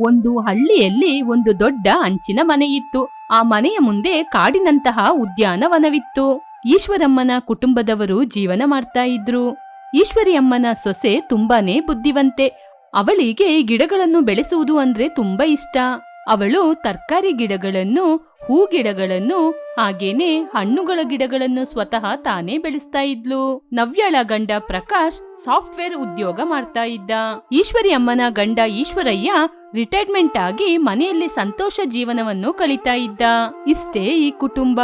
ಒಂದು ಹಳ್ಳಿಯಲ್ಲಿ ಒಂದು ದೊಡ್ಡ ಅಂಚಿನ ಮನೆಯಿತ್ತು ಆ ಮನೆಯ ಮುಂದೆ ಕಾಡಿನಂತಹ ಉದ್ಯಾನವನವಿತ್ತು. ಈಶ್ವರಮ್ಮನ ಕುಟುಂಬದವರು ಜೀವನ ಮಾಡ್ತಾ ಇದ್ರು. ಈಶ್ವರಿಯಮ್ಮನ ಸೊಸೆ ತುಂಬಾನೇ ಬುದ್ಧಿವಂತೆ. ಅವಳಿಗೆ ಗಿಡಗಳನ್ನು ಬೆಳೆಸುವುದು ಅಂದ್ರೆ ತುಂಬಾ ಇಷ್ಟ. ಅವಳು ತರಕಾರಿ ಗಿಡಗಳನ್ನು ಹೂ ಗಿಡಗಳನ್ನು ಹಾಗೇನೆ ಹಣ್ಣುಗಳ ಗಿಡಗಳನ್ನು ಸ್ವತಃ ತಾನೇ ಬೆಳೆಸ್ತಾ ಇದ್ಲು. ನವ್ಯಳ ಗಂಡ ಪ್ರಕಾಶ್ ಸಾಫ್ಟ್ವೇರ್ ಉದ್ಯೋಗ ಮಾಡ್ತಾ ಇದ್ದ. ಈಶ್ವರಿ ಅಮ್ಮನ ಗಂಡ ಈಶ್ವರಯ್ಯ ರಿಟೈರ್ಮೆಂಟ್ ಆಗಿ ಮನೆಯಲ್ಲಿ ಸಂತೋಷ ಜೀವನವನ್ನು ಕಳೀತಾ ಇದ್ದ. ಇಷ್ಟೇ ಈ ಕುಟುಂಬ.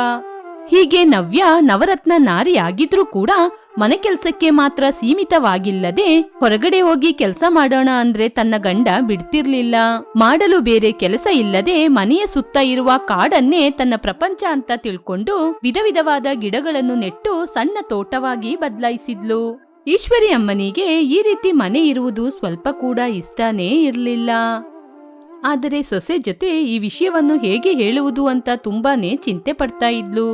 ಹೀಗೆ ನವ್ಯ ನವರತ್ನ ನಾರಿ ಆಗಿದ್ರೂ ಕೂಡ ಮನೆ ಕೆಲಸಕ್ಕೆ ಮಾತ್ರ ಸೀಮಿತವಾಗಿಲ್ಲದೆ ಹೊರಗಡೆ ಹೋಗಿ ಕೆಲಸ ಮಾಡೋಣ ಅಂದ್ರೆ ತನ್ನ ಗಂಡ ಬಿಡ್ತಿರ್ಲಿಲ್ಲ. ಮಾಡಲು ಬೇರೆ ಕೆಲಸ ಇಲ್ಲದೆ ಮನೆಯ ಸುತ್ತ ಇರುವ ಕಾಡನ್ನೇ ತನ್ನ ಪ್ರಪಂಚ ಅಂತ ತಿಳ್ಕೊಂಡು ವಿಧ ವಿಧವಾದ ಗಿಡಗಳನ್ನು ನೆಟ್ಟು ಸಣ್ಣ ತೋಟವಾಗಿ ಬದಲಾಯಿಸಿದ್ಲು. ಈಶ್ವರಿ ಅಮ್ಮನಿಗೆ ಈ ರೀತಿ ಮನೆ ಇರುವುದು ಸ್ವಲ್ಪ ಕೂಡ ಇಷ್ಟನೇ ಇರಲಿಲ್ಲ. ಆದರೆ ಸೊಸೆ ಜೊತೆ ಈ ವಿಷಯವನ್ನು ಹೇಗೆ ಹೇಳುವುದು ಅಂತ ತುಂಬಾನೇ ಚಿಂತೆ ಪಡ್ತಾ ಇದ್ಲು.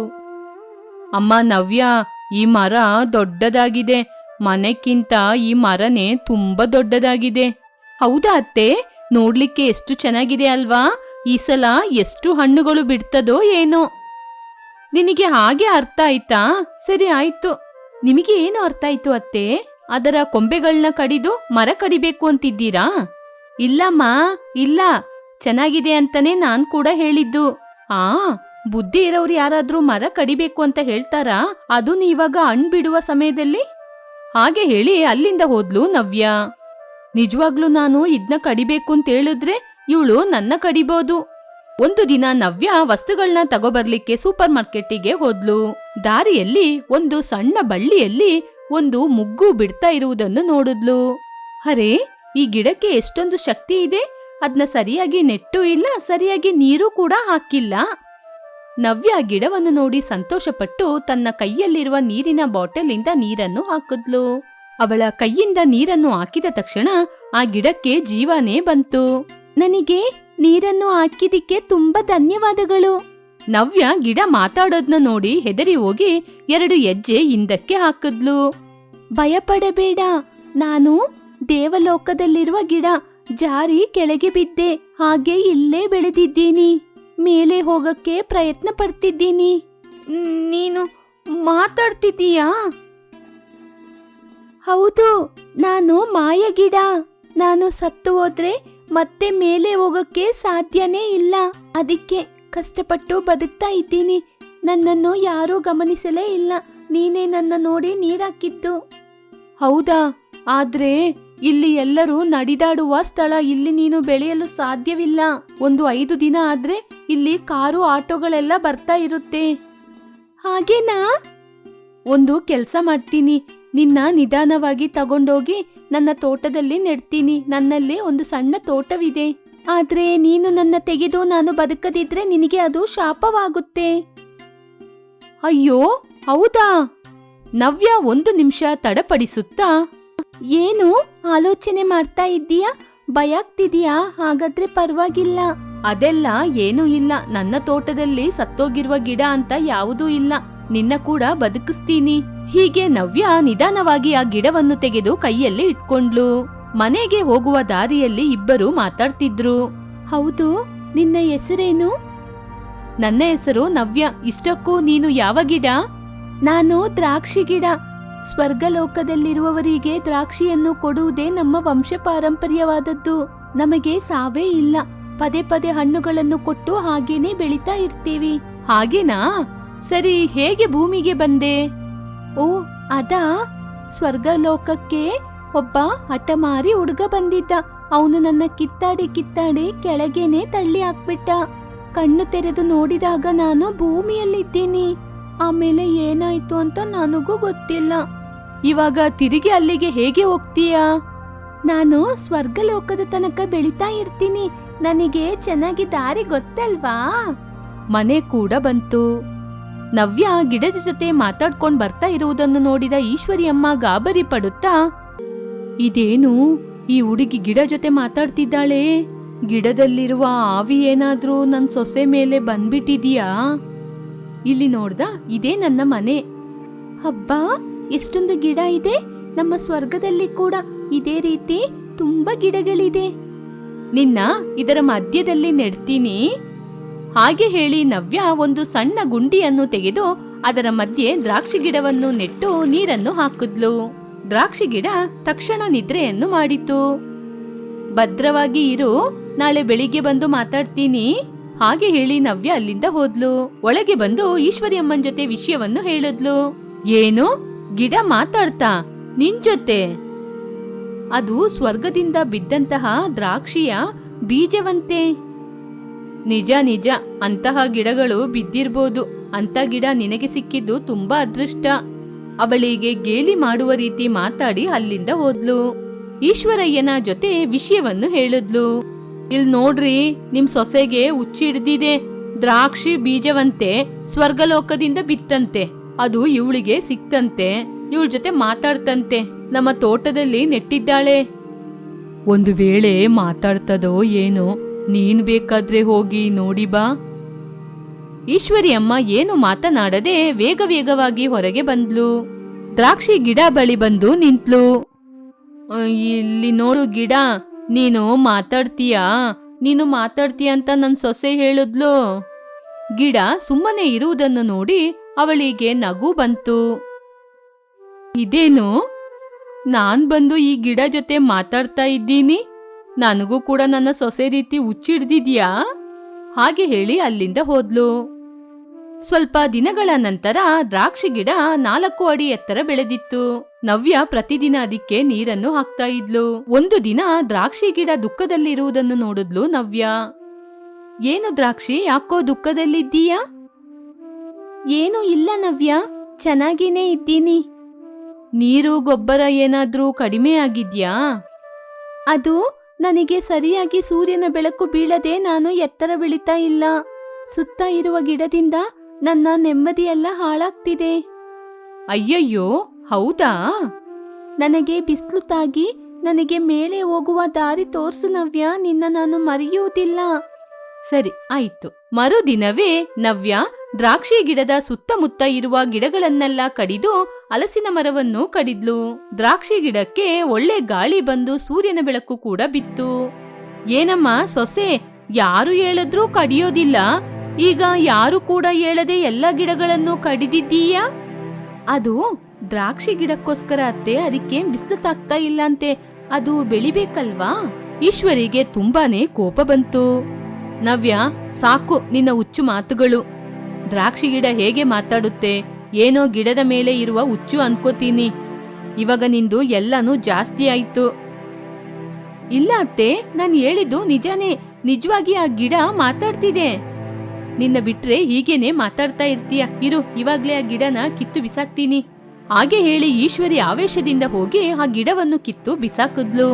ಅಮ್ಮ, ನವ್ಯ ಈ ಮರ ದೊಡ್ಡದಾಗಿದೆ. ಮನೆಕ್ಕಿಂತ ಈ ಮರನೇ ತುಂಬಾ ದೊಡ್ಡದಾಗಿದೆ. ಹೌದಾ ಅತ್ತೆ? ನೋಡ್ಲಿಕ್ಕೆ ಎಷ್ಟು ಚೆನ್ನಾಗಿದೆ ಅಲ್ವಾ? ಈ ಸಲ ಎಷ್ಟು ಹಣ್ಣುಗಳು ಬಿಡ್ತದೋ ಏನೋ. ನಿನಗೆ ಹಾಗೆ ಅರ್ಥ ಆಯ್ತಾ? ಸರಿ ಆಯ್ತು. ನಿಮಗೆ ಏನು ಅರ್ಥ ಆಯ್ತು ಅತ್ತೆ? ಅದರ ಕೊಂಬೆಗಳನ್ನ ಕಡಿದು ಮರ ಕಡಿಬೇಕು ಅಂತಿದ್ದೀರಾ? ಇಲ್ಲಮ್ಮ, ಇಲ್ಲ. ಚೆನ್ನಾಗಿದೆ ಅಂತಾನೆ ನಾನ್ ಕೂಡ ಹೇಳಿದ್ದು. ಆ ಬುದ್ಧಿ ಇರೋರು ಯಾರಾದ್ರೂ ಮರ ಕಡಿಬೇಕು ಅಂತ ಹೇಳ್ತಾರಾ? ಅದು ನೀವಾಗ ಹಣ್ ಬಿಡುವ ಸಮಯದಲ್ಲಿ? ಹಾಗೆ ಹೇಳಿ ಅಲ್ಲಿಂದ ಹೋದ್ಲು ನವ್ಯ. ನಿಜವಾಗ್ಲೂ ನಾನು ಇದ್ನ ಕಡಿಬೇಕು ಅಂತ ಹೇಳಿದ್ರೆ ಇವಳು ನನ್ನ ಕಡಿಬೋದು. ಒಂದು ದಿನ ನವ್ಯ ವಸ್ತುಗಳನ್ನ ತಗೋಬರ್ಲಿಕ್ಕೆ ಸೂಪರ್ ಮಾರ್ಕೆಟ್ಟಿಗೆ ಹೋದ್ಲು. ದಾರಿಯಲ್ಲಿ ಒಂದು ಸಣ್ಣ ಬಳ್ಳಿಯಲ್ಲಿ ಒಂದು ಮುಗ್ಗು ಬಿಡ್ತಾ ಇರುವುದನ್ನು ನೋಡಿದ್ಲು. ಅರೆ, ಈ ಗಿಡಕ್ಕೆ ಎಷ್ಟೊಂದು ಶಕ್ತಿ ಇದೆ. ಅದನ್ನ ಸರಿಯಾಗಿ ನೆಟ್ಟು ಇಲ್ಲ, ಸರಿಯಾಗಿ ನೀರು ಕೂಡ ಹಾಕಿಲ್ಲ. ನವ್ಯ ಗಿಡವನ್ನು ನೋಡಿ ಸಂತೋಷಪಟ್ಟು ತನ್ನ ಕೈಯಲ್ಲಿರುವ ನೀರಿನ ಬಾಟಲಿಂದ ನೀರನ್ನು ಹಾಕಿದ್ಲು. ಅವಳ ಕೈಯಿಂದ ನೀರನ್ನು ಹಾಕಿದ ತಕ್ಷಣ ಆ ಗಿಡಕ್ಕೆ ಜೀವನೇ ಬಂತು. ನನಗೆ ನೀರನ್ನು ಹಾಕಿದಿಕ್ಕೆ ತುಂಬಾ ಧನ್ಯವಾದಗಳು. ನವ್ಯ ಗಿಡ ಮಾತಾಡೋದ್ನ ನೋಡಿ ಹೆದರಿ ಹೋಗಿ ಎರಡು ಹೆಜ್ಜೆ ಹಿಂದಕ್ಕೆ ಹಾಕಿದ್ಲು. ಭಯಪಡಬೇಡ, ನಾನು ದೇವಲೋಕದಲ್ಲಿರುವ ಗಿಡ ಜಾರಿ ಕೆಳಗೆ ಬಿದ್ದೆ, ಹಾಗೆ ಇಲ್ಲೇ ಬೆಳೆದಿದ್ದೀನಿ. ಮೇಲೆ ಹೋಗಕ್ಕೆ ಪ್ರಯತ್ನ ಪಡ್ತಿದ್ದೀನಿ. ನೀನು ಮಾತಾಡ್ತಿದ್ದೀಯಾ? ಹೌದು ನಾನು ಮಾಯಗಿಡ. ನಾನು ಸತ್ತು ಹೋದ್ರೆ ಮತ್ತೆ ಮೇಲೆ ಹೋಗಕ್ಕೆ ಸಾಧ್ಯನೇ ಇಲ್ಲ. ಅದಕ್ಕೆ ಕಷ್ಟಪಟ್ಟು ಬದುಕ್ತಾ ಇದ್ದೀನಿ. ನನ್ನನ್ನು ಯಾರೂ ಗಮನಿಸಲೇ ಇಲ್ಲ. ನೀನೇ ನನ್ನ ನೋಡಿ ನೀರಾಕಿದ್ದು. ಹೌದಾ? ಆದ್ರೆ ಇಲ್ಲಿ ಎಲ್ಲರೂ ನಡೆದಾಡುವ ಸ್ಥಳ ಇಲ್ಲಿ ನೀನು ಬೆಳೆಯಲು ಸಾಧ್ಯವಿಲ್ಲ. ಒಂದು ಐದು ದಿನ ಆದ್ರೆ ಇಲ್ಲಿ ಕಾರು ಆಟೋಗಳೆಲ್ಲ ಬರ್ತಾ ಇರುತ್ತೆ. ಹಾಗೇನಾ? ಒಂದು ಕೆಲಸ ಮಾಡ್ತೀನಿ. ನಿನ್ನ ನಿಧಾನವಾಗಿ ತಗೊಂಡೋಗಿ ನನ್ನ ತೋಟದಲ್ಲಿ ನೆಡ್ತೀನಿ. ನನ್ನಲ್ಲಿ ಒಂದು ಸಣ್ಣ ತೋಟವಿದೆ. ಆದ್ರೆ ನೀನು ನನ್ನ ತೆಗೆದು ನಾನು ಬದುಕದಿದ್ರೆ ನಿನಗೆ ಅದು ಶಾಪವಾಗುತ್ತೆ. ಅಯ್ಯೋ, ಹೌದಾ? ನವ್ಯ ಒಂದು ನಿಮಿಷ ತಡಪಡಿಸುತ್ತಾ ಏನು ಆಲೋಚನೆ ಮಾಡ್ತಾ ಇದ್ದೀಯಾ? ಭಯ ಆಗ್ತಿದ್ಯಾ ಹಾಗಾದ್ರೆ ಪರವಾಗಿಲ್ಲ. ಅದೆಲ್ಲ ಏನೂ ಇಲ್ಲ. ನನ್ನ ತೋಟದಲ್ಲಿ ಸತ್ತೋಗಿರುವ ಗಿಡ ಅಂತ ಯಾವುದೂ ಇಲ್ಲ. ನಿನ್ನ ಕೂಡ ಬದುಕಿಸ್ತೀನಿ. ಹೀಗೆ ನವ್ಯ ನಿಧಾನವಾಗಿ ಆ ಗಿಡವನ್ನು ತೆಗೆದು ಕೈಯಲ್ಲಿ ಇಟ್ಕೊಂಡ್ಲು ಮನೆಗೆ ಹೋಗುವ ದಾರಿಯಲ್ಲಿ ಇಬ್ಬರು ಮಾತಾಡ್ತಿದ್ರು. ಹೌದು, ನಿನ್ನ ಹೆಸರೇನು? ನನ್ನ ಹೆಸರು ನವ್ಯ. ಇಷ್ಟಕ್ಕೂ ನೀನು ಯಾವ ಗಿಡ? ನಾನು ದ್ರಾಕ್ಷಿ ಗಿಡ. ಸ್ವರ್ಗಲೋಕದಲ್ಲಿರುವವರಿಗೆ ದ್ರಾಕ್ಷಿಯನ್ನು ಕೊಡುವುದೇ ನಮ್ಮ ವಂಶ ಪಾರಂಪರ್ಯವಾದದ್ದು ನಮಗೆ ಸಾವೇ ಇಲ್ಲ. ಪದೇ ಪದೇ ಹಣ್ಣುಗಳನ್ನು ಕೊಟ್ಟು ಹಾಗೇನೆ ಬೆಳಿತಾ ಇರ್ತೀವಿ. ಹಾಗೇನಾ? ಸರಿ, ಹೇಗೆ ಭೂಮಿಗೆ ಬಂದೆ? ಓ, ಅದಾ? ಸ್ವರ್ಗಲೋಕಕ್ಕೆ ಒಬ್ಬ ಹಠಮಾರಿ ಹುಡುಗ ಬಂದಿದ್ದ. ಅವನು ನನ್ನ ಕಿತ್ತಾಡಿ ಕಿತ್ತಾಡಿ ಕೆಳಗೇನೆ ತಳ್ಳಿ ಹಾಕ್ಬಿಟ್ಟ. ಕಣ್ಣು ತೆರೆದು ನೋಡಿದಾಗ ನಾನು ಭೂಮಿಯಲ್ಲಿದ್ದೀನಿ. ಆಮೇಲೆ ಏನಾಯ್ತು ಅಂತ ನನಗೂ ಗೊತ್ತಿಲ್ಲ. ಇವಾಗ ತಿರುಗಿ ಅಲ್ಲಿಗೆ ಹೇಗೆ ಹೋಗ್ತೀಯಾ? ನಾನು ಸ್ವರ್ಗಲೋಕದ ತನಕ ಬೆಳಿತಾ ಇರ್ತೀನಿ. ನನಗೆ ಚೆನ್ನಾಗಿ ದಾರಿ ಗೊತ್ತಲ್ವಾ? ಮನೆ ಕೂಡ ಬಂತು. ನವ್ಯ ಗಿಡದ ಜೊತೆ ಮಾತಾಡ್ಕೊಂಡ್ ಬರ್ತಾ ಇರುವುದನ್ನು ನೋಡಿದ ಈಶ್ವರಿಯಮ್ಮ ಗಾಬರಿ ಪಡುತ್ತಾ, ಇದೇನು? ಈ ಹುಡುಗಿ ಗಿಡ ಜೊತೆ ಮಾತಾಡ್ತಿದ್ದಾಳೆ? ಗಿಡದಲ್ಲಿರುವ ಆವಿ ಏನಾದ್ರೂ ನನ್ನ ಸೊಸೆ ಮೇಲೆ ಬಂದ್ಬಿಟ್ಟಿದೀಯಾ? ಇಲ್ಲಿ ನೋಡ್ದ, ಇದೇ ನನ್ನ ಮನೆ. ಹಬ್ಬಾ ಎಷ್ಟೊಂದು ಗಿಡ ಇದೆ. ನಮ್ಮ ಸ್ವರ್ಗದಲ್ಲಿ ಕೂಡ ಇದೇ ರೀತಿ ತುಂಬಾ ಗಿಡಗಳಿದೆ. ನಿನ್ನ ಇದರ ಮಧ್ಯದಲ್ಲಿ ನೆಡ್ತೀನಿ. ಹಾಗೆ ಹೇಳಿ ನವ್ಯ ಒಂದು ಸಣ್ಣ ಗುಂಡಿಯನ್ನು ತೆಗೆದು ಅದರ ಮಧ್ಯೆ ದ್ರಾಕ್ಷಿ ಗಿಡವನ್ನು ನೆಟ್ಟು ನೀರನ್ನು ಹಾಕಿದ್ಲು. ದ್ರಾಕ್ಷಿ ಗಿಡ ತಕ್ಷಣ ನಿದ್ರೆಯನ್ನು ಮಾಡಿತು. ಭದ್ರವಾಗಿ ಇರು, ನಾಳೆ ಬೆಳಿಗ್ಗೆ ಬಂದು ಮಾತಾಡ್ತೀನಿ. ಹಾಗೆ ಹೇಳಿ ನವ್ಯ ಅಲ್ಲಿಂದ ಹೋದ್ಲು. ಒಳಗೆ ಬಂದು ಈಶ್ವರಿ ಅಮ್ಮನ್ ಜೊತೆ ವಿಷಯವನ್ನು ಹೇಳಿದ್ಲು. ಏನು? ಗಿಡ ಮಾತಾಡ್ತಾ? ನಿನ್ ಜೊತೆ? ಅದು ಸ್ವರ್ಗದಿಂದ ಬಿದ್ದಂತಹ ದ್ರಾಕ್ಷಿಯ ಬೀಜವಂತೆ. ನಿಜ ನಿಜ. ಅಂತಹ ಗಿಡಗಳು ಬಿದ್ದಿರ್ಬೋದು. ಅಂತ ಗಿಡ ನಿನಗೆ ಸಿಕ್ಕಿದ್ದು ತುಂಬಾ ಅದೃಷ್ಟ. ಅವಳಿಗೆ ಗೇಲಿ ಮಾಡುವ ರೀತಿ ಮಾತಾಡಿ ಅಲ್ಲಿಂದ ಹೋದ್ಲು. ಈಶ್ವರಯ್ಯನ ಜೊತೆ ವಿಷಯವನ್ನು ಹೇಳಿದ್ಲು. ಇಲ್ ನೋಡ್ರಿ, ನಿಮ್ ಸೊಸೆಗೆ ಹುಚ್ಚಿಡ್ದಿದೆ ದ್ರಾಕ್ಷಿ ಬೀಜವಂತೆ ಸ್ವರ್ಗಲೋಕದಿಂದ ಬಿತ್ತಂತೆ. ಅದು ಇವಳಿಗೆ ಸಿಕ್ತಂತೆ, ಇವಳ ಜೊತೆ ಮಾತಾಡ್ತಂತೆ. ನಮ್ಮ ತೋಟದಲ್ಲಿ ನೆಟ್ಟಿದ್ದಾಳೆ. ಒಂದು ವೇಳೆ ಮಾತಾಡ್ತದೋ ಏನೋ, ನೀನ್ ಬೇಕಾದ್ರೆ ಹೋಗಿ ನೋಡಿ ಬಾ. ಈಶ್ವರಿ ಅಮ್ಮ ಏನು ಮಾತನಾಡದೆ ವೇಗ ವೇಗವಾಗಿ ಹೊರಗೆ ಬಂದ್ಲು. ದ್ರಾಕ್ಷಿ ಗಿಡ ಬಳಿ ಬಂದು ನಿಂತ್ಲು. ಇಲ್ಲಿ ನೋಡು ಗಿಡ. ನೀನು ಮಾತಾಡ್ತೀಯಾ? ನೀನು ಮಾತಾಡ್ತೀಯ ಅಂತ ನನ್ನ ಸೊಸೆ ಹೇಳಿದ್ಲು. ಗಿಡ ಸುಮ್ಮನೆ ಇರುವುದನ್ನು ನೋಡಿ ಅವಳಿಗೆ ನಗು ಬಂತು. ಇದೇನು? ನಾನ್ ಬಂದು ಈ ಗಿಡ ಜೊತೆ ಮಾತಾಡ್ತಾ ಇದ್ದೀನಿ? ನನಗೂ ಕೂಡ ನನ್ನ ಸೊಸೆ ರೀತಿ ಹುಚ್ಚಿಡ್ದಿದ್ಯಾ? ಹಾಗೆ ಹೇಳಿ ಅಲ್ಲಿಂದ ಹೋದ್ಲು. ಸ್ವಲ್ಪ ದಿನಗಳ ನಂತರ ದ್ರಾಕ್ಷಿ ಗಿಡ ನಾಲ್ಕು ಅಡಿ ಎತ್ತರ ಬೆಳೆದಿತ್ತು. ನವ್ಯ ಪ್ರತಿದಿನ ಅದಕ್ಕೆ ನೀರನ್ನು ಹಾಕ್ತಾ ಇದ್ಲು. ಒಂದು ದಿನ ದ್ರಾಕ್ಷಿ ಗಿಡ ದುಃಖದಲ್ಲಿರುವುದನ್ನು ನೋಡಿದ್ಲು ನವ್ಯ. ಏನು ದ್ರಾಕ್ಷಿ? ಯಾಕೋ ದುಃಖದಲ್ಲಿದ್ದೀಯಾ? ಏನು ಇಲ್ಲ ನವ್ಯ. ಚೆನ್ನಾಗಿನೇ ಇದ್ದೀನಿ. ನೀರು, ಗೊಬ್ಬರ ಏನಾದ್ರೂ ಕಡಿಮೆ ಆಗಿದ್ಯಾ? ಅದು ನನಗೆ ಸರಿಯಾಗಿ ಸೂರ್ಯನ ಬೆಳಕು ಬೀಳದೆ ನಾನು ಎತ್ತರ ಬೆಳೀತಾ ಇಲ್ಲ. ಸುತ್ತ ಇರುವ ಗಿಡದಿಂದ ನನ್ನ ನೆಮ್ಮದಿಯೆಲ್ಲ ಹಾಳಾಗ್ತಿದೆ. ಅಯ್ಯಯ್ಯೋ ಹೌದಾ? ನನಗೆ ಬಿಸಿಲು ತಾಗಿ ನನಗೆ ಮೇಲೆ ಹೋಗುವ ದಾರಿ ತೋರ್ಸು ನವ್ಯ ನಿನ್ನ ನಾನು ಮರೆಯುವುದಿಲ್ಲ. ಸರಿ ಆಯ್ತು. ಮರುದಿನವೇ ನವ್ಯ ದ್ರಾಕ್ಷಿ ಗಿಡದ ಸುತ್ತಮುತ್ತ ಇರುವ ಗಿಡಗಳನ್ನೆಲ್ಲ ಕಡಿದು ಹಲಸಿನ ಮರವನ್ನು ಕಡಿದ್ಲು. ದ್ರಾಕ್ಷಿ ಗಿಡಕ್ಕೆ ಒಳ್ಳೆ ಗಾಳಿ ಬಂದು ಸೂರ್ಯನ ಬೆಳಕು ಕೂಡ ಬಿತ್ತು. ಏನಮ್ಮ ಸೊಸೆ ಯಾರು ಹೇಳಿದ್ರೂ ಕಡಿಯೋದಿಲ್ಲ. ಈಗ ಯಾರು ಕೂಡ ಹೇಳದೆ ಎಲ್ಲ ಗಿಡಗಳನ್ನು ಕಡಿದಿದ್ದೀಯಾ? ಅದು ದ್ರಾಕ್ಷಿ ಗಿಡಕ್ಕೋಸ್ಕರ ಅತ್ತೆ, ಅದಕ್ಕೆ ಬಿಸಿಲು ತಾಕ್ತಾ ಇಲ್ಲಂತೆ. ಅದು ಬೆಳಿಬೇಕಲ್ವಾ? ಈಶ್ವರಿಗೆ ತುಂಬಾನೇ ಕೋಪ ಬಂತು. ನವ್ಯ, ಸಾಕು ನಿನ್ನ ಹುಚ್ಚು ಮಾತುಗಳು. ದ್ರಾಕ್ಷಿ ಗಿಡ ಹೇಗೆ ಮಾತಾಡುತ್ತೆ? ಏನೋ ಗಿಡದ ಮೇಲೆ ಇರುವ ಹುಚ್ಚು ಅನ್ಕೋತೀನಿ. ಇವಾಗ ನಿಂದು ಎಲ್ಲನೂ ಜಾಸ್ತಿ ಆಯ್ತು. ಇಲ್ಲ ಅತ್ತೆ, ನಾನು ಹೇಳಿದ್ದು ನಿಜಾನೇ. ನಿಜವಾಗಿ ಆ ಗಿಡ ಮಾತಾಡ್ತಿದೆ. ನಿನ್ನ ಬಿಟ್ರೆ ಹೀಗೇನೆ ಮಾತಾಡ್ತಾ ಇರ್ತೀಯ? ಇರು, ಇವಾಗ್ಲೇ ಆ ಗಿಡನ ಕಿತ್ತು ಬಿಸಾಕ್ತೀನಿ. ಹಾಗೆ ಹೇಳಿ ಈಶ್ವರಿ ಆವೇಶದಿಂದ ಹೋಗಿ ಆ ಗಿಡವನ್ನು ಕಿತ್ತು ಬಿಸಾಕಿದ್ಲು.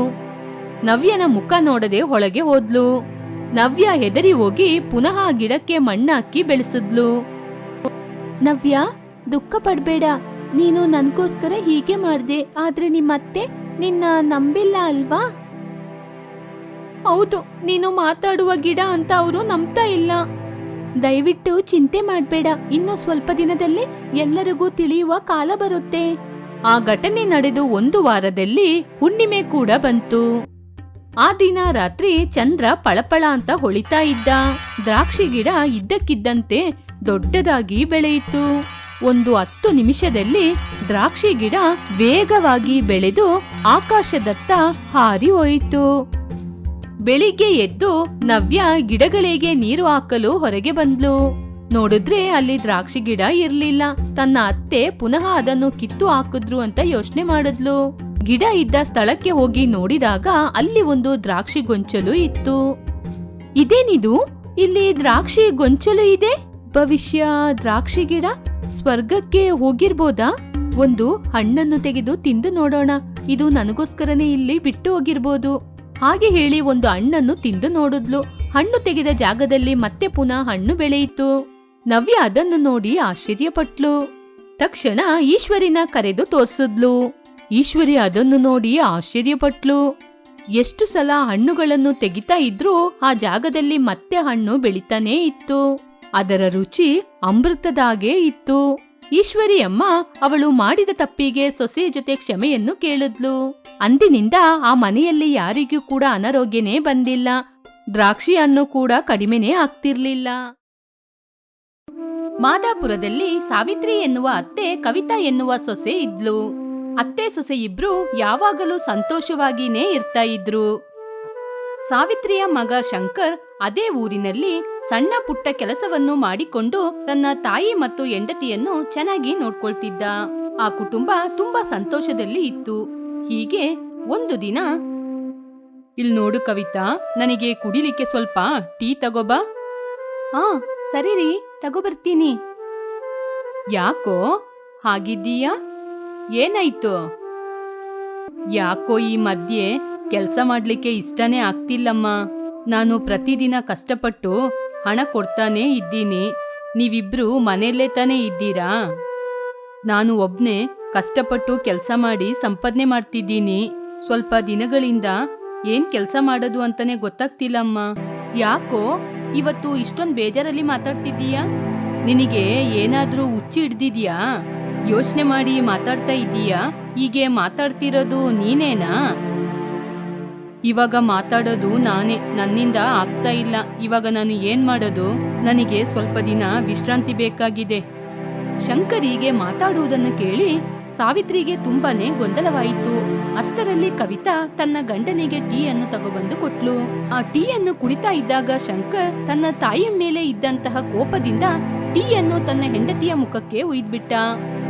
ನವ್ಯನ ಮುಖ ನೋಡದೆ ಒಳಗೆ ಹೋದ್ಲು. ನವ್ಯ ಹೆದರಿ ಹೋಗಿ ಪುನಃ ಆ ಗಿಡಕ್ಕೆ ಮಣ್ಣಾಕಿ ಬೆಳೆಸಿದ್ಲು. ನವ್ಯ, ದುಃಖ ಪಡ್ಬೇಡ. ನೀನು ನನ್ಗೋಸ್ಕರ ಹೀಗೆ ಮಾಡ್ದೆ. ಆದ್ರೆ ನಿಮ್ಮತ್ತೆ ನಿನ್ನ ನಂಬಿಲ್ಲ ಅಲ್ವಾ? ಹೌದು, ನೀನು ಮಾತಾಡುವ ಗಿಡ ಅಂತ ಅವರು ನಂಬ್ತಾ ಇಲ್ಲ. ದಯವಿಟ್ಟು ಚಿಂತೆ ಮಾಡಬೇಡ. ಇನ್ನು ಸ್ವಲ್ಪ ದಿನದಲ್ಲಿ ಎಲ್ಲರಿಗೂ ತಿಳಿಯುವ ಕಾಲ ಬರುತ್ತೆ. ಆ ಘಟನೆ ನಡೆದು ಒಂದು ವಾರದಲ್ಲಿ ಹುಣ್ಣಿಮೆ ಕೂಡ ಬಂತು. ಆ ದಿನ ರಾತ್ರಿ ಚಂದ್ರ ಪಳಪಳ ಅಂತ ಹೊಳಿತಾ ಇದ್ದ. ದ್ರಾಕ್ಷಿ ಗಿಡ ಇದ್ದಕ್ಕಿದ್ದಂತೆ ದೊಡ್ಡದಾಗಿ ಬೆಳೆಯಿತು. ಒಂದು ಹತ್ತು ನಿಮಿಷದಲ್ಲಿ ದ್ರಾಕ್ಷಿ ಗಿಡ ವೇಗವಾಗಿ ಬೆಳೆದು ಆಕಾಶದತ್ತ ಹಾರಿ ಹೋಯಿತು. ಬೆಳಿಗ್ಗೆ ಎದ್ದು ನವ್ಯ ಗಿಡಗಳಿಗೆ ನೀರು ಹಾಕಲು ಹೊರಗೆ ಬಂದ್ಲು. ನೋಡಿದ್ರೆ ಅಲ್ಲಿ ದ್ರಾಕ್ಷಿ ಗಿಡ ಇರ್ಲಿಲ್ಲ. ತನ್ನ ಅತ್ತೆ ಪುನಃ ಅದನ್ನು ಕಿತ್ತು ಹಾಕಿದ್ರು ಅಂತ ಯೋಚನೆ ಮಾಡಿದ್ಲು. ಗಿಡ ಇದ್ದ ಸ್ಥಳಕ್ಕೆ ಹೋಗಿ ನೋಡಿದಾಗ ಅಲ್ಲಿ ಒಂದು ದ್ರಾಕ್ಷಿ ಗೊಂಚಲು ಇತ್ತು. ಇದೇನಿದು? ಇಲ್ಲಿ ದ್ರಾಕ್ಷಿ ಗೊಂಚಲು ಇದೆ? ಭವಿಷ್ಯ ದ್ರಾಕ್ಷಿ ಗಿಡ? ಸ್ವರ್ಗಕ್ಕೆ ಹೋಗಿರ್ಬೋದಾ? ಒಂದು ಹಣ್ಣನ್ನು ತೆಗೆದು ತಿಂದು ನೋಡೋಣ. ಇದು ನನಗೋಸ್ಕರನೇ ಇಲ್ಲಿ ಬಿಟ್ಟು ಹೋಗಿರ್ಬೋದು. ಹಾಗೆ ಹೇಳಿ ಒಂದು ಹಣ್ಣನ್ನು ತಿಂದು ನೋಡಿದ್ಲು. ಹಣ್ಣು ತೆಗೆದ ಜಾಗದಲ್ಲಿ ಮತ್ತೆ ಪುನಃ ಹಣ್ಣು ಬೆಳೆಯಿತು. ನವ್ಯ ಅದನ್ನು ನೋಡಿ ಆಶ್ಚರ್ಯಪಟ್ಲು. ತಕ್ಷಣ ಈಶ್ವರಿನ ಕರೆದು ತೋರ್ಸಿದ್ಲು. ಈಶ್ವರಿ ಅದನ್ನು ನೋಡಿ ಆಶ್ಚರ್ಯಪಟ್ಲು. ಎಷ್ಟು ಸಲ ಹಣ್ಣುಗಳನ್ನು ತೆಗಿತಾ ಇದ್ರೂ ಆ ಜಾಗದಲ್ಲಿ ಮತ್ತೆ ಹಣ್ಣು ಬೆಳಿತಾನೇ ಇತ್ತು. ಅದರ ರುಚಿ ಅಮೃತದಾಗೇ ಇತ್ತು. ಈಶ್ವರಿ ಅಮ್ಮ ಅವಳು ಮಾಡಿದ ತಪ್ಪಿಗೆ ಸೊಸೆಯ ಜೊತೆ ಕ್ಷಮೆಯನ್ನು ಕೇಳಿದ್ಲು. ಅಂದಿನಿಂದ ಆ ಮನೆಯಲ್ಲಿ ಯಾರಿಗೂ ಕೂಡ ಅನಾರೋಗ್ಯನೇ ಬಂದಿಲ್ಲ. ದ್ರಾಕ್ಷಿ ಹಣ್ಣು ಕೂಡ ಕಡಿಮೆನೇ ಆಗ್ತಿರ್ಲಿಲ್ಲ. ಮಾದಾಪುರದಲ್ಲಿ ಸಾವಿತ್ರಿ ಎನ್ನುವ ಅತ್ತೆ, ಕವಿತಾ ಎನ್ನುವ ಸೊಸೆ ಇದ್ಲು. ಅತ್ತೆ ಸೊಸೆ ಇಬ್ರು ಯಾವಾಗಲೂ ಸಂತೋಷವಾಗಿನೇ ಇರ್ತಾ ಇದ್ರು. ಸಾವಿತ್ರಿಯ ಮಗ ಶಂಕರ್ ಅದೇ ಊರಿನಲ್ಲಿ ಸಣ್ಣ ಪುಟ್ಟ ಕೆಲಸವನ್ನು ಮಾಡಿಕೊಂಡು ತನ್ನ ತಾಯಿ ಮತ್ತು ಹೆಂಡತಿಯನ್ನು ಚೆನ್ನಾಗಿ ನೋಡ್ಕೊಳ್ತಿದ್ದ. ಆ ಕುಟುಂಬ ತುಂಬಾ ಸಂತೋಷದಲ್ಲಿ ಇತ್ತು. ಹೀಗೆ ಒಂದು ದಿನ, ಇಲ್ ನೋಡು ಕವಿತಾ, ನನಗೆ ಕುಡಿಲಿಕ್ಕೆ ಸ್ವಲ್ಪ ಟೀ ತಗೋಬಾ. ಆ, ಸರಿ ರೀ ತಗೋಬರ್ತೀನಿ ಯಾಕೋ, ಹಾಗಿದ್ದೀಯಾ? ಏನಾಯ್ತು? ಯಾಕೋ ಈ ಮಧ್ಯೆ ಕೆಲಸ ಮಾಡ್ಲಿಕ್ಕೆ ಇಷ್ಟನೇ ಆಗ್ತಿಲ್ಲಮ್ಮ. ನಾನು ಪ್ರತಿದಿನ ಕಷ್ಟಪಟ್ಟು ಹಣ ಕೊಡ್ತಾನೇ ಇದ್ದೀನಿ. ನೀವಿಬ್ರು ಮನೆಯಲ್ಲೇ ತಾನೇ ಇದ್ದೀರಾ? ನಾನು ಒಬ್ನೇ ಕಷ್ಟಪಟ್ಟು ಕೆಲಸ ಮಾಡಿ ಸಂಪಾದನೆ ಮಾಡ್ತಿದ್ದೀನಿ. ಸ್ವಲ್ಪ ದಿನಗಳಿಂದ ಏನ್ ಕೆಲಸ ಮಾಡೋದು ಅಂತಾನೆ ಗೊತ್ತಾಗ್ತಿಲ್ಲಮ್ಮ. ಯಾಕೋ ಇವತ್ತು ಇಷ್ಟೊಂದು ಬೇಜಾರಲ್ಲಿ ಮಾತಾಡ್ತಿದ್ದೀಯಾ? ನಿನಗೆ ಏನಾದರೂ ಹುಚ್ಚಿ ಹಿಡ್ದಿದ್ಯಾ? ಯೋಚನೆ ಮಾಡಿ ಮಾತಾಡ್ತಾ ಇದ್ದೀಯಾ? ಹೀಗೆ ಮಾತಾಡ್ತಿರೋದು ನೀನೇನಾ? ಇವಾಗ ಮಾತಾಡೋದು ನಾನೇ, ನನ್ನಿಂದ ಆಗ್ತಾ ಇಲ್ಲ. ಇವಾಗ ನಾನು ಏನ್ ಮಾಡೋದು? ನನಗೆ ಸ್ವಲ್ಪ ದಿನ ವಿಶ್ರಾಂತಿ ಬೇಕಾಗಿದೆ. ಶಂಕರಿಗೆ ಮಾತಾಡುವುದನ್ನು ಕೇಳಿ ಸಾವಿತ್ರಿಗೆ ತುಂಬಾನೇ ಗೊಂದಲವಾಯಿತು. ಅಷ್ಟರಲ್ಲಿ ಕವಿತಾ ತನ್ನ ಗಂಡನಿಗೆ ಟೀ ಅನ್ನು ತಗೊಬಂದು ಕೊಟ್ಲು. ಆ ಟೀ ಅನ್ನು ಕುಡಿತಾ ಇದ್ದಾಗ ಶಂಕರ್ ತನ್ನ ತಾಯಿಯ ಮೇಲೆ ಇದ್ದಂತಹ ಕೋಪದಿಂದ ಟೀ ಅನ್ನು ತನ್ನ ಹೆಂಡತಿಯ ಮುಖಕ್ಕೆ ಉಯ್ದ್ಬಿಟ್ಟ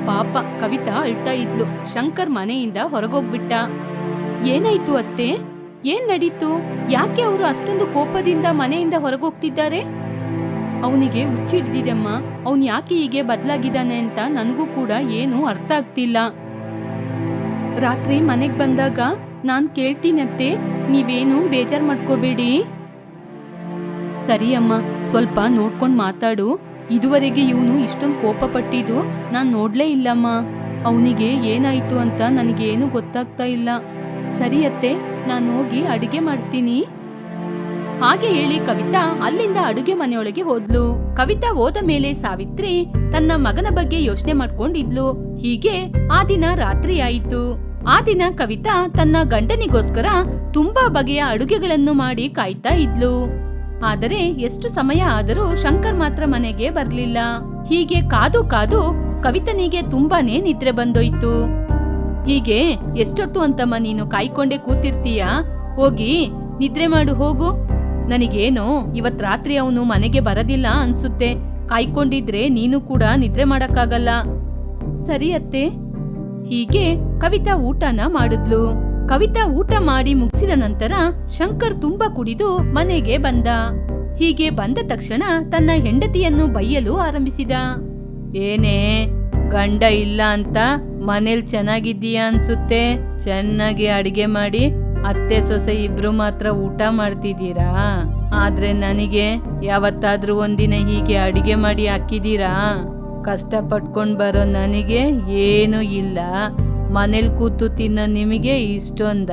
ಪಾಪ ಕವಿತಾ ಅಳ್ತಾ ಇದ್ಲು. ಶಂಕರ್ ಮನೆಯಿಂದ ಹೊರಗೋಗ್ಬಿಟ್ಟ. ಏನಾಯ್ತು ಅತ್ತೆ? ಏನ್ ನಡೀತು? ಯಾಕೆ ಅವರು ಅಷ್ಟೊಂದು ಕೋಪದಿಂದ ಮನೆಯಿಂದ ಹೊರಗೋಗ್ತಿದ್ದಾರೆ? ಅವನಿಗೆ ಹುಚ್ಚಿಡ್ದಿದೆಮ್ಮ. ಅವನ್ ಯಾಕೆ ಹೀಗೆ ಬದಲಾಗಿದ್ದಾನೆ ಅಂತ ನನಗೂ ಕೂಡ ಏನು ಅರ್ಥ ಆಗ್ತಿಲ್ಲ. ರಾತ್ರಿ ಮನೆಗ್ ಬಂದಾಗ ನಾನ್ ಕೇಳ್ತೀನತ್ತೆ, ನೀವೇನು ಬೇಜಾರ್ ಮಾಡ್ಕೋಬೇಡಿ. ಸರಿ ಅಮ್ಮ ಸ್ವಲ್ಪ ನೋಡ್ಕೊಂಡು ಮಾತಾಡು. ಇದುವರೆಗೆ ಇವನು ಇಷ್ಟೊಂದು ಕೋಪ ಪಟ್ಟಿದ್ದು ನಾನು ನೋಡ್ಲೇ ಇಲ್ಲಮ್ಮ. ಅವನಿಗೆ ಏನಾಯ್ತು ಅಂತ ನನಗೇನು ಗೊತ್ತಾಗ್ತಾ ಇಲ್ಲ. ಸರಿ ಅತ್ತೆ ನಾನು ಹೋಗಿ ಅಡುಗೆ ಮಾಡ್ತೀನಿ. ಹಾಗೆ ಹೇಳಿ ಕವಿತಾ ಅಲ್ಲಿಂದ ಅಡುಗೆ ಮನೆಯೊಳಗೆ ಹೋದ್ಲು. ಕವಿತಾ ಹೋದ ಮೇಲೆ ಸಾವಿತ್ರಿ ತನ್ನ ಮಗನ ಬಗ್ಗೆ ಯೋಚನೆ ಮಾಡ್ಕೊಂಡಿದ್ಲು. ಹೀಗೆ ಆ ದಿನ ರಾತ್ರಿ ಆಯಿತು. ಆ ದಿನ ಕವಿತಾ ತನ್ನ ಗಂಡನಿಗೋಸ್ಕರ ತುಂಬಾ ಬಗೆಯ ಅಡುಗೆಗಳನ್ನು ಮಾಡಿ ಕಾಯ್ತಾ ಇದ್ಲು. ಆದರೆ ಎಷ್ಟು ಸಮಯ ಆದರೂ ಶಂಕರ್ ಮಾತ್ರ ಮನೆಗೆ ಬರ್ಲಿಲ್ಲ. ಹೀಗೆ ಕಾದು ಕಾದು ಕವಿತನಿಗೆ ತುಂಬಾನೇ ನಿದ್ರೆ ಬಂದೋಯ್ತು. ಹೀಗೆ ಎಷ್ಟೊತ್ತು ಅಂತಮ್ಮ ನೀನು ಕಾಯ್ಕೊಂಡೆ ಕೂತಿರ್ತೀಯ? ಹೋಗಿ ನಿದ್ರೆ ಮಾಡು, ಹೋಗು. ನನಗೇನೋ ಇವತ್ ರಾತ್ರಿ ಅವನು ಮನೆಗೆ ಬರದಿಲ್ಲ ಅನ್ಸುತ್ತೆ. ಕಾಯ್ಕೊಂಡಿದ್ರೆ ನೀನು ಕೂಡ ನಿದ್ರೆ ಮಾಡಕ್ಕಾಗಲ್ಲ. ಸರಿ ಅತ್ತೆ. ಹೀಗೆ ಕವಿತಾ ಊಟನ ಮಾಡಿದ್ಲು. ಕವಿತಾ ಊಟ ಮಾಡಿ ಮುಗಿಸಿದ ನಂತರ ಶಂಕರ್ ತುಂಬಾ ಕುಡಿದು ಮನೆಗೆ ಬಂದ. ಹೀಗೆ ಬಂದ ತಕ್ಷಣ ತನ್ನ ಹೆಂಡತಿಯನ್ನು ಬೈಯಲು ಆರಂಭಿಸಿದ. ಏನೇ ಗಂಡ ಇಲ್ಲ ಅಂತ ಮನೇಲ್ ಚೆನ್ನಾಗಿದ್ದೀಯಾ ಅನ್ಸುತ್ತೆ? ಚೆನ್ನಾಗಿ ಅಡಿಗೆ ಮಾಡಿ ಅತ್ತೆ ಸೊಸೆ ಇಬ್ರು ಮಾತ್ರ ಊಟ ಮಾಡ್ತಿದ್ದೀರಾ? ಆದ್ರೆ ನನಗೆ ಯಾವತ್ತಾದ್ರೂ ಒಂದಿನ ಹೀಗೆ ಅಡಿಗೆ ಮಾಡಿ ಹಾಕಿದ್ದೀರಾ? ಕಷ್ಟ ಪಟ್ಕೊಂಡ್ ಬರೋ ನನಗೆ ಏನು ಇಲ್ಲ. ಮನೇಲಿ ಕೂತು ತಿನ್ನೋ ನಿಮಗೆ ಇಷ್ಟೊಂದ?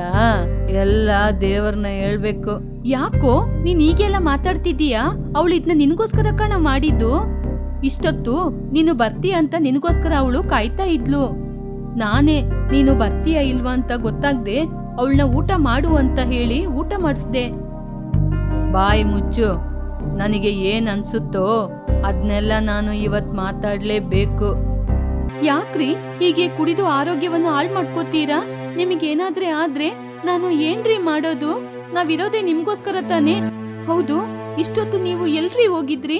ಎಲ್ಲ ದೇವ್ರನ್ನ ಹೇಳ್ಬೇಕು. ಯಾಕೋ? ನೀನ್ ಈಗೆಲ್ಲ ಮಾತಾಡ್ತಿದ್ದೀಯಾ? ಅವಳು ಇದನ್ನ ನಿನಗೋಸ್ಕರ ಕಣ ಮಾಡಿದ್ದು? ಇಷ್ಟೊತ್ತು ನೀನು ಬರ್ತೀಯ ಅಂತ ನಿನಗೋಸ್ಕರ ಅವಳು ಕಾಯ್ತಾ ಇದ್ಲು. ನಾನೇ, ನೀನು ಬರ್ತೀಯ ಇಲ್ವಾ ಅಂತ ಗೊತ್ತಾಗ್ದೆ ಅವಳನ್ನ ಊಟ ಮಾಡು ಅಂತ ಹೇಳಿ ಊಟ ಮಾಡಿಸ್ದೆ. ಬಾಯ್ ಮುಚ್ಚು, ನನಗೆ ಏನ್ ಅನ್ಸುತ್ತೋ ಅದ್ನೆಲ್ಲ ನಾನು ಇವತ್ ಮಾತಾಡ್ಲೇಬೇಕು. ಯಾಕ್ರಿ ಹೀಗೆ ಕುಡಿದು ಆರೋಗ್ಯವನ್ನು ಹಾಳು ಮಾಡ್ಕೋತೀರಾ? ನಿಮಗೇನಾದ್ರೆ ಆದ್ರೆ ನಾನು ಏನ್ರಿ ಮಾಡೋದು? ನಾವಿರೋದೇ ನಿಮ್ಗೋಸ್ಕರ ತಾನೇ? ಹೌದು, ಇಷ್ಟೊತ್ತು ನೀವು ಎಲ್ರಿ ಹೋಗಿದ್ರಿ?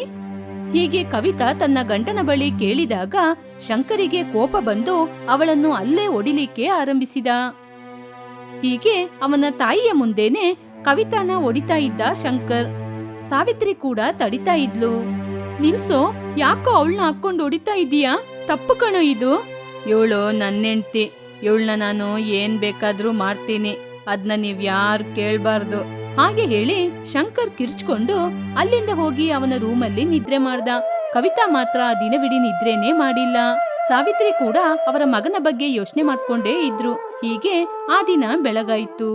ಹೀಗೆ ಕವಿತಾ ತನ್ನ ಗಂಡನ ಬಳಿ ಕೇಳಿದಾಗ ಶಂಕರಿಗೆ ಕೋಪ ಬಂದು ಅವಳನ್ನು ಅಲ್ಲೇ ಒಡಿಲಿಕ್ಕೆ ಆರಂಭಿಸಿದ. ಹೀಗೆ ಅವನ ತಾಯಿಯ ಮುಂದೆನೆ ಕವಿತಾನ ಒಡಿತಾ ಇದ್ದ ಶಂಕರ್. ಸಾವಿತ್ರಿ ಕೂಡ ತಡಿತಾ ಇದ್ಲು. ನಿಲ್ಸೋ, ಯಾಕೋ ಅವಳನ್ನ ಹಾಕೊಂಡು ಒಡಿತಾ ಇದೀಯಾ ತಪ್ಪು ಕಣೋ ಇದು. ಇವಳು ನನ್ನೆಂಡ್ತಿ. ಇವಳನ್ನ ನಾನು ಏನ್ ಬೇಕಾದ್ರೂ ಮಾಡ್ತೀನಿ. ಅದನ್ನ ನೀವ್ ಯಾರು ಕೇಳ್ಬಾರ್ದು. ಹಾಗೆ ಹೇಳಿ ಶಂಕರ್ ಕಿರ್ಚ್ಕೊಂಡು ಅಲ್ಲಿಂದ ಹೋಗಿ ಅವನ ರೂಮಲ್ಲಿ ನಿದ್ರೆ ಮಾಡ್ದ. ಕವಿತಾ ಮಾತ್ರ ದಿನವಿಡೀ ನಿದ್ರೆನೇ ಮಾಡಿಲ್ಲ. ಸಾವಿತ್ರಿ ಕೂಡ ಅವರ ಮಗನ ಬಗ್ಗೆ ಯೋಚನೆ ಮಾಡ್ಕೊಂಡೇ ಇದ್ರು. ಹೀಗೆ ಆ ದಿನ ಬೆಳಗಾಯಿತು.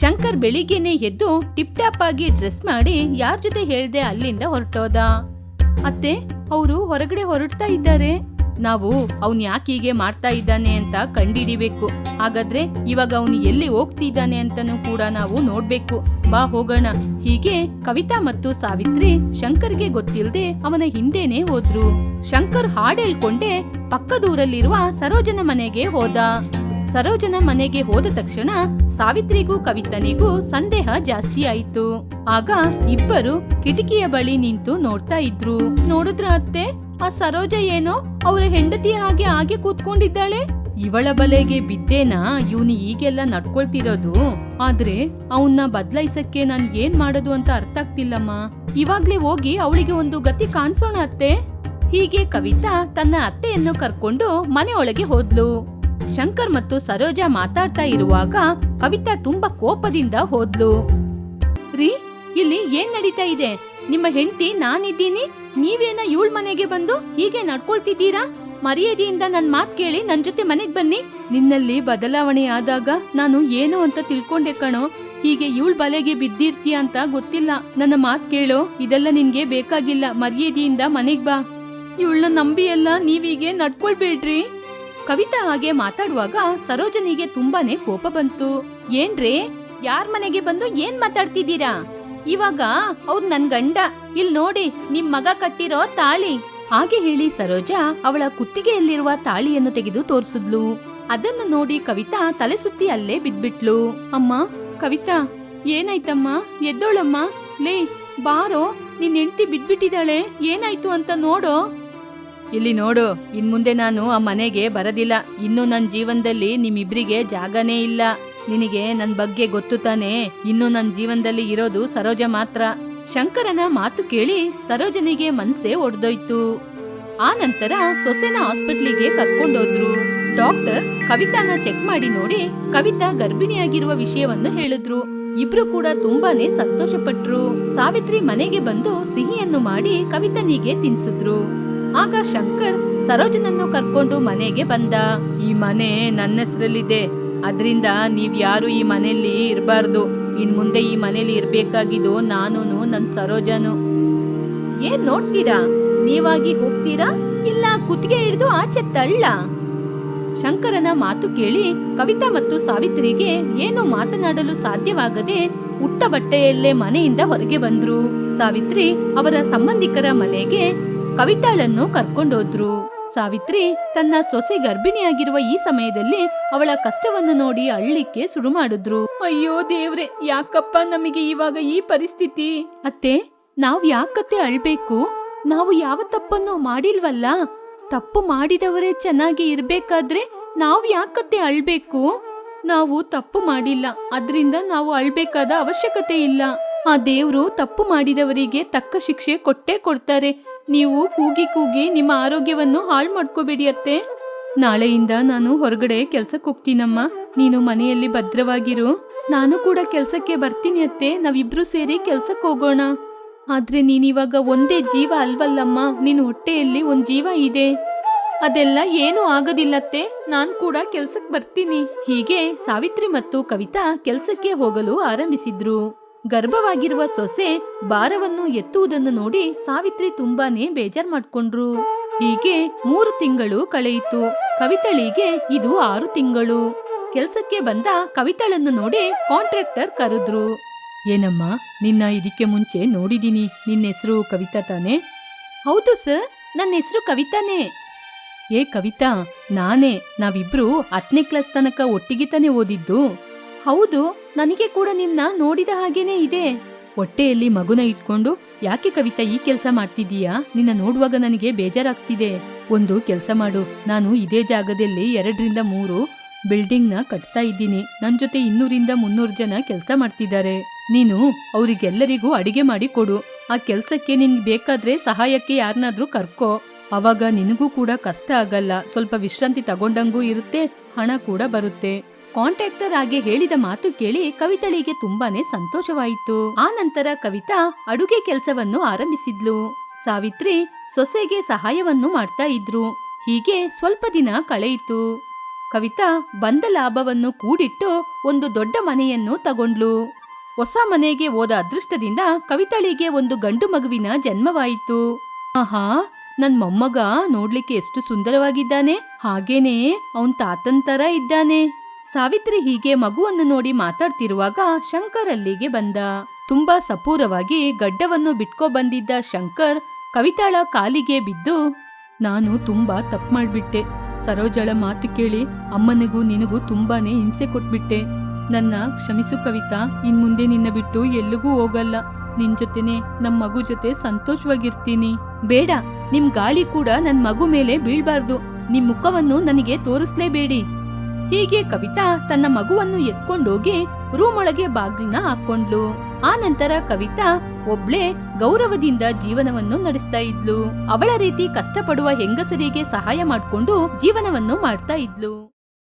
ಶಂಕರ್ ಬೆಳಿಗ್ಗೆನೆ ಎದ್ದು ಟಿಪ್ ಟಾಪ್ ಆಗಿ ಡ್ರೆಸ್ ಮಾಡಿ ಯಾರ್ ಜೊತೆ ಹೇಳ್ದೆ ಅಲ್ಲಿಂದ ಹೊರಟೋದ. ಅತ್ತೆ, ಅವರು ಹೊರಗಡೆ ಹೊರಡ್ತಾ ಇದ್ದಾರೆ. ನಾವು ಅವನ್ ಯಾಕೆ ಹೀಗೆ ಮಾಡ್ತಾ ಇದ್ದಾನೆ ಅಂತ ಕಂಡಿಡಿಬೇಕು. ಹಾಗಾದ್ರೆ ಇವಾಗ ಅವನು ಎಲ್ಲಿ ಹೋಗ್ತಿದ್ದಾನೆ ಅಂತಾನೂ ಕೂಡ ನಾವು ನೋಡ್ಬೇಕು. ಬಾ ಹೋಗೋಣ. ಹೀಗೆ ಕವಿತಾ ಮತ್ತು ಸಾವಿತ್ರಿ ಶಂಕರ್ಗೆ ಗೊತ್ತಿಲ್ಲದೆ ಅವನ ಹಿಂದೆನೆ ಹೋದ್ರು. ಶಂಕರ್ ಹಾಡ್ ಹೇಳ್ಕೊಂಡೆ ಪಕ್ಕದೂರಲ್ಲಿರುವ ಸರೋಜನ ಮನೆಗೆ ಹೋದ. ಸರೋಜನ ಮನೆಗೆ ಹೋದ ತಕ್ಷಣ ಸಾವಿತ್ರಿಗೂ ಕವಿತನಿಗೂ ಸಂದೇಹ ಜಾಸ್ತಿ ಆಯ್ತು. ಆಗ ಇಬ್ಬರು ಕಿಟಕಿಯ ಬಳಿ ನಿಂತು ನೋಡ್ತಾ ಇದ್ರು. ನೋಡಿದ್ರ ಅತ್ತೆ? ಆ ಸರೋಜ ಏನೋ ಅವರ ಹೆಂಡತಿಯ ಹಾಗೆ ಹಾಗೆ ಕೂತ್ಕೊಂಡಿದ್ದಾಳೆ. ಇವಳ ಬಲೆಗೆ ಬಿದ್ದೇನಾ? ಇವನು ಈಗೆಲ್ಲ ನಡ್ಕೊಳ್ತಿರೋದು. ಆದ್ರೆ ಅವನ್ನ ಬದಲಾಯಿಸಕ್ಕೆ ನಾನು ಏನ್ ಮಾಡೋದು ಅಂತ ಅರ್ಥ ಆಗ್ತಿಲ್ಲಮ್ಮ. ಇವಾಗ್ಲೇ ಹೋಗಿ ಅವಳಿಗೆ ಒಂದು ಗತಿ ಕಾಣಿಸೋಣ ಅತ್ತೆ. ಹೀಗೆ ಕವಿತಾ ತನ್ನ ಅತ್ತೆಯನ್ನು ಕರ್ಕೊಂಡು ಮನೆಯೊಳಗೆ ಹೋದ್ಲು. ಶಂಕರ್ ಮತ್ತು ಸರೋಜ ಮಾತಾಡ್ತಾ ಇರುವಾಗ ಕವಿತಾ ತುಂಬಾ ಕೋಪದಿಂದ ಹೋದ್ಲು. ರೀ, ಇಲ್ಲಿ ಏನ್ ನಡೀತಾ ಇದೆ? ನಿಮ್ಮ ಹೆಂಡತಿ ನಾನಿದ್ದೀನಿ. ನೀವೇನ ಇವಳ ಮನೆಗೆ ಬಂದು ಹೀಗೆ ನಡ್ಕೊಳ್ತಿದ್ದೀರಾ? ಮರ್ಯಾದೆಯಿಂದ ನನ್ ಮಾತ್ ಕೇಳಿ ನನ್ ಜೊತೆ ಮನೆಗ್ ಬನ್ನಿ. ನಿನ್ನಲ್ಲಿ ಬದಲಾವಣೆ ಆದಾಗ ನಾನು ಏನು ಅಂತ ತಿಳ್ಕೊಂಡೆ ಕಣೋ. ಹೀಗೆ ಇವಳ ಬಲೆಗೆ ಬಿದ್ದಿರ್ತೀಯ ಅಂತ ಗೊತ್ತಿಲ್ಲ. ನನ್ನ ಮಾತ್ ಕೇಳೋ, ಇದೆಲ್ಲ ನಿನ್ಗೆ ಬೇಕಾಗಿಲ್ಲ. ಮರ್ಯಾದೆಯಿಂದ ಮನೆಗ್ ಬಾ. ಇವಳನ್ನ ನಂಬಿ ಎಲ್ಲ ನೀವೀಗೆ ನಡ್ಕೊಳ್ಬೇಡ್ರಿ. ಕವಿತಾ ಹಾಗೆ ಮಾತಾಡುವಾಗ ಸರೋಜನಿಗೆ ತುಂಬಾನೇ ಕೋಪ ಬಂತು. ಏನ್ರೇ? ಯಾರ್ ಮನೆಗೆ ಬಂದು ಏನ್ ಮಾತಾಡ್ತಿದ್ದೀರಾ? ಇವಾಗ ಅವ್ರು ನನ್ ಗಂಡ. ಇಲ್ ನೋಡಿ, ನಿಮ್ ಮಗ ಕಟ್ಟಿರೋ ತಾಳಿ. ಹಾಗೆ ಹೇಳಿ ಸರೋಜಾ ಅವಳ ಕುತ್ತಿಗೆಯಲ್ಲಿರುವ ತಾಳಿಯನ್ನು ತೆಗೆದು ತೋರಿಸಿದ್ಲು. ಅದನ್ನು ನೋಡಿ ಕವಿತಾ ತಲೆ ಸುತ್ತಿ ಅಲ್ಲೇ ಬಿದ್ಬಿಟ್ಲು. ಅಮ್ಮ, ಕವಿತಾ, ಏನಾಯ್ತಮ್ಮ? ಎದ್ದೋಳಮ್ಮ. ಲೇ, ಬಾರೋ, ನಿನ್ ಹೆಂಡತಿ ಬಿದ್ಬಿಟ್ಟಿದ್ದಾಳೆ. ಏನಾಯ್ತು ಅಂತ ನೋಡೋ. ಇಲ್ಲಿ ನೋಡು, ಇನ್ಮುಂದೆ ನಾನು ಆ ಮನೆಗೆ ಬರದಿಲ್ಲ. ಇನ್ನು ನನ್ನ ಜೀವನದಲ್ಲಿ ನಿಮ್ಮಿಬ್ರಿಗೆ ಜಾಗನೇ ಇಲ್ಲ. ನಿನಗೆ ನನ್ ಬಗ್ಗೆ ಗೊತ್ತು ತಾನೆ? ಇನ್ನು ನನ್ನ ಜೀವನದಲ್ಲಿ ಇರೋದು ಸರೋಜ ಮಾತ್ರ. ಶಂಕರನ ಮಾತು ಕೇಳಿ ಸರೋಜನಿಗೆ ಮನ್ಸೆ ಒಡೆದೋಯ್ತು. ಆ ನಂತರ ಸೊಸೆನ ಹಾಸ್ಪಿಟ್ಲಿಗೆ ಕರ್ಕೊಂಡೋದ್ರು. ಡಾಕ್ಟರ್ ಕವಿತಾನ ಚೆಕ್ ಮಾಡಿ ನೋಡಿ ಕವಿತಾ ಗರ್ಭಿಣಿಯಾಗಿರುವ ವಿಷಯವನ್ನು ಹೇಳಿದ್ರು. ಇಬ್ರು ಕೂಡ ತುಂಬಾನೇ ಸಂತೋಷಪಟ್ರು. ಸಾವಿತ್ರಿ ಮನೆಗೆ ಬಂದು ಸಿಹಿಯನ್ನು ಮಾಡಿ ಕವಿತನಿಗೆ ತಿನ್ಸಿದ್ರು. ಆಗ ಶಂಕರ್ ಸರೋಜನನ್ನು ಕರ್ಕೊಂಡು ಮನೆಗೆ ಬಂದ. ಈ ಮನೆ ನನ್ನ ಹೆಸರಲ್ಲಿದೆ. ಅದ್ರಿಂದ ನೀವ್ ಯಾರು ಈ ಮನೆಯಲ್ಲಿ ಇರಬಾರ್ದು. ಇನ್ನು ಮುಂದೆ ಈ ಮನೆಯಲ್ಲಿ ಇರಬೇಕಾಗಿದ್ದು ನಾನು ನನ್ನ ಸರೋಜನು. ಏನ್ ನೋಡ್ತೀರಾ? ನೀವಾಗಿ ಹೋಗ್ತೀರಾ? ಇಲ್ಲ ಕುತ್ತಿಗೆ ಹಿಡಿದು ಆಚೆ ತಳ್ಳ. ಶಂಕರನ ಮಾತು ಕೇಳಿ ಕವಿತಾ ಮತ್ತು ಸಾವಿತ್ರಿಗೆ ಏನು ಮಾತನಾಡಲು ಸಾಧ್ಯವಾಗದೆ ಉಟ್ಟ ಬಟ್ಟೆಯಲ್ಲೇ ಮನೆಯಿಂದ ಹೊರಗೆ ಬಂದ್ರು. ಸಾವಿತ್ರಿ ಅವರ ಸಂಬಂಧಿಕರ ಮನೆಗೆ ಕವಿತಾಳನ್ನು ಕರ್ಕೊಂಡೋದ್ರು. ಸಾವಿತ್ರಿ ತನ್ನ ಸೊಸೆ ಗರ್ಭಿಣಿಯಾಗಿರುವ ಈ ಸಮಯದಲ್ಲಿ ಅವಳ ಕಷ್ಟವನ್ನು ನೋಡಿ ಅಳ್ಳಿಕ್ಕೆ ಶುರು ಮಾಡಿದ್ರು. ಅಯ್ಯೋ ದೇವ್ರೆ ಯಾಕಪ್ಪ ನಮಗೆ ಇವಾಗ ಈ ಪರಿಸ್ಥಿತಿ? ಅತ್ತೆ ನಾವ್ ಯಾಕತ್ತೆ ಅಳ್ಬೇಕು? ನಾವು ಯಾವ ತಪ್ಪನ್ನು ಮಾಡಿಲ್ವಲ್ಲ? ತಪ್ಪು ಮಾಡಿದವರೇ ಚೆನ್ನಾಗಿ ಇರ್ಬೇಕಾದ್ರೆ ನಾವ್ ಯಾಕತ್ತೆ ಅಳ್ಬೇಕು? ನಾವು ತಪ್ಪು ಮಾಡಿಲ್ಲ ಅದ್ರಿಂದ ನಾವು ಅಳ್ಬೇಕಾದ ಅವಶ್ಯಕತೆ ಇಲ್ಲ. ಆ ದೇವ್ರು ತಪ್ಪು ಮಾಡಿದವರಿಗೆ ತಕ್ಕ ಶಿಕ್ಷೆ ಕೊಟ್ಟೇ ಕೊಡ್ತಾರೆ. ನೀವು ಕೂಗಿ ಕೂಗಿ ನಿಮ್ಮ ಆರೋಗ್ಯವನ್ನು ಹಾಳು ಮಾಡ್ಕೋಬೇಡಿ ಅತ್ತೆ ನಾಳೆಯಿಂದ ನಾನು ಹೊರಗಡೆ ಕೆಲ್ಸಕ್ಕೆ ಹೋಗ್ತೀನಮ್ಮ. ನೀನು ಮನೆಯಲ್ಲಿ ಭದ್ರವಾಗಿರು. ನಾನು ಕೂಡ ಕೆಲ್ಸಕ್ಕೆ ಬರ್ತೀನಿ ಅತ್ತೆ. ನಾವಿಬ್ರು ಸೇರಿ ಕೆಲ್ಸಕ್ಕೆ ಹೋಗೋಣ. ಆದ್ರೆ ನೀನಿವಾಗ ಒಂದೇ ಜೀವ ಅಲ್ವಲ್ಲಮ್ಮ. ನಿನ್ನ ಹೊಟ್ಟೆಯಲ್ಲಿ ಒಂದ್ ಜೀವ ಇದೆ. ಅದೆಲ್ಲ ಏನು ಆಗೋದಿಲ್ಲತ್ತೆ. ನಾನ್ ಕೂಡ ಕೆಲ್ಸಕ್ಕೆ ಬರ್ತೀನಿ. ಹೀಗೆ ಸಾವಿತ್ರಿ ಮತ್ತು ಕವಿತಾ ಕೆಲ್ಸಕ್ಕೆ ಹೋಗಲು ಆರಂಭಿಸಿದ್ರು. ಗರ್ಭವಾಗಿರುವ ಸೊಸೆ ಭಾರವನ್ನು ಎತ್ತುವುದನ್ನು ನೋಡಿ ಸಾವಿತ್ರಿ ತುಂಬಾನೇ ಬೇಜಾರ್ ಮಾಡ್ಕೊಂಡ್ರು. ಹೀಗೆ ಮೂರು ತಿಂಗಳು ಕಳೆಯಿತು. ಕವಿತಳಿಗೆ ಇದು ಆರು ತಿಂಗಳು. ಕೆಲ್ಸಕ್ಕೆ ಬಂದ ಕವಿತಳನ್ನು ನೋಡಿ ಕಾಂಟ್ರಾಕ್ಟರ್ ಕರೆದ್ರು. ಏನಮ್ಮ, ನಿನ್ನ ಇದಕ್ಕೆ ಮುಂಚೆ ನೋಡಿದೀನಿ. ನಿನ್ನ ಹೆಸರು ಕವಿತಾ ತಾನೇ? ಹೌದು ಸರ್, ನನ್ನ ಹೆಸರು ಕವಿತಾನೇ. ಏ ಕವಿತಾ, ನಾನೇ. ನಾವಿಬ್ರು ಹತ್ತನೇ ಕ್ಲಾಸ್ ತನಕ ಒಟ್ಟಿಗೆ ತಾನೇ ಓದಿದ್ದು. ಹೌದು, ನನಗೆ ಕೂಡ ನಿಮ್ನ ನೋಡಿದ ಹಾಗೇನೇ ಇದೆ. ಹೊಟ್ಟೆಯಲ್ಲಿ ಮಗುನ ಇಟ್ಕೊಂಡು ಯಾಕೆ ಕವಿತಾ ಈ ಕೆಲಸ ಮಾಡ್ತಿದೀಯಾ ನಿನ್ನ ನೋಡುವಾಗ ನನಗೆ ಬೇಜಾರಾಗ್ತಿದೆ. ಒಂದು ಕೆಲಸ ಮಾಡು. ನಾನು ಇದೇ ಜಾಗದಲ್ಲಿ ಎರಡರಿಂದ ಮೂರು ಬಿಲ್ಡಿಂಗ್ನ ಕಟ್ತಾ ಇದ್ದೀನಿ. ನನ್ ಜೊತೆ ಇನ್ನೂರಿಂದ ಮುನ್ನೂರು ಜನ ಕೆಲಸ ಮಾಡ್ತಿದ್ದಾರೆ. ನೀನು ಅವರಿಗೆಲ್ಲರಿಗೂ ಅಡಿಗೆ ಮಾಡಿ ಕೊಡು. ಆ ಕೆಲ್ಸಕ್ಕೆ ನಿನ್ಗೆ ಬೇಕಾದ್ರೆ ಸಹಾಯಕ್ಕೆ ಯಾರನ್ನಾದ್ರೂ ಕರ್ಕೋ. ಅವಾಗ ನಿನಗೂ ಕೂಡ ಕಷ್ಟ ಆಗಲ್ಲ. ಸ್ವಲ್ಪ ವಿಶ್ರಾಂತಿ ತಗೊಂಡಂಗೂ ಇರುತ್ತೆ, ಹಣ ಕೂಡ ಬರುತ್ತೆ. ಕಾಂಟ್ರಾಕ್ಟರ್ ಆಗಿ ಹೇಳಿದ ಮಾತು ಕೇಳಿ ಕವಿತಳಿಗೆ ತುಂಬಾನೇ ಸಂತೋಷವಾಯಿತು. ಆ ನಂತರ ಕವಿತಾ ಅಡುಗೆ ಕೆಲಸವನ್ನು ಆರಂಭಿಸಿದ್ಲು. ಸಾವಿತ್ರಿ ಸೊಸೆಗೆ ಸಹಾಯವನ್ನು ಮಾಡ್ತಾ ಇದ್ರು. ಹೀಗೆ ಸ್ವಲ್ಪ ದಿನ ಕಳೆಯಿತು. ಕವಿತಾ ಬಂದ ಲಾಭವನ್ನು ಕೂಡಿಟ್ಟು ಒಂದು ದೊಡ್ಡ ಮನೆಯನ್ನು ತಗೊಂಡ್ಲು. ಹೊಸ ಮನೆಗೆ ಹೋದ ಅದೃಷ್ಟದಿಂದ ಕವಿತಳಿಗೆ ಒಂದು ಗಂಡು ಮಗುವಿನ ಜನ್ಮವಾಯಿತು. ಆಹಾ, ನನ್ ಮೊಮ್ಮಗ ನೋಡ್ಲಿಕ್ಕೆ ಎಷ್ಟು ಸುಂದರವಾಗಿದ್ದಾನೆ. ಹಾಗೇನೆ ಅವನ್ ತಾತನ್ ತರ ಇದ್ದಾನೆ. ಸಾವಿತ್ರಿ ಹೀಗೆ ಮಗುವನ್ನು ನೋಡಿ ಮಾತಾಡ್ತಿರುವಾಗ ಶಂಕರ್ ಅಲ್ಲಿಗೆ ಬಂದ. ತುಂಬಾ ಸಪೂರವಾಗಿ ಗಡ್ಡವನ್ನು ಬಿಟ್ಕೊ ಬಂದಿದ್ದ ಶಂಕರ್ ಕವಿತಾಳ ಕಾಲಿಗೆ ಬಿದ್ದು, ನಾನು ತುಂಬಾ ತಪ್ಪು ಮಾಡ್ಬಿಟ್ಟೆ. ಸರೋಜಳ ಮಾತು ಕೇಳಿ ಅಮ್ಮನಿಗೂ ನಿನಗೂ ತುಂಬಾನೇ ಹಿಂಸೆ ಕೊಟ್ಬಿಟ್ಟೆ. ನನ್ನ ಕ್ಷಮಿಸು ಕವಿತಾ ಇನ್ ಮುಂದೆ ನಿನ್ನ ಬಿಟ್ಟು ಎಲ್ಲಿಗೂ ಹೋಗಲ್ಲ. ನಿನ್ ಜೊತೆನೆ ನಮ್ ಮಗು ಜೊತೆ ಸಂತೋಷವಾಗಿರ್ತೀನಿ. ಬೇಡ, ನಿಮ್ ಗಾಳಿ ಕೂಡ ನನ್ ಮಗು ಮೇಲೆ ಬೀಳ್ಬಾರ್ದು. ನಿಮ್ ಮುಖವನ್ನು ನನಗೆ ತೋರಿಸ್ಲೇಬೇಡಿ. ಹೀಗೆ ಕವಿತಾ ತನ್ನ ಮಗುವನ್ನು ಎತ್ಕೊಂಡೋಗಿ ರೂಮ್ ಒಳಗೆ ಬಾಗಿಲಿನ ಹಾಕೊಂಡ್ಲು ಆ ನಂತರ ಕವಿತಾ ಒಬ್ಳೆ ಗೌರವದಿಂದ ಜೀವನವನ್ನು ನಡೆಸ್ತಾ ಇದ್ಲು. ಅವಳ ರೀತಿ ಕಷ್ಟಪಡುವ ಹೆಂಗಸರಿಗೆ ಸಹಾಯ ಮಾಡ್ಕೊಂಡು ಜೀವನವನ್ನು ಮಾಡ್ತಾ ಇದ್ಲು.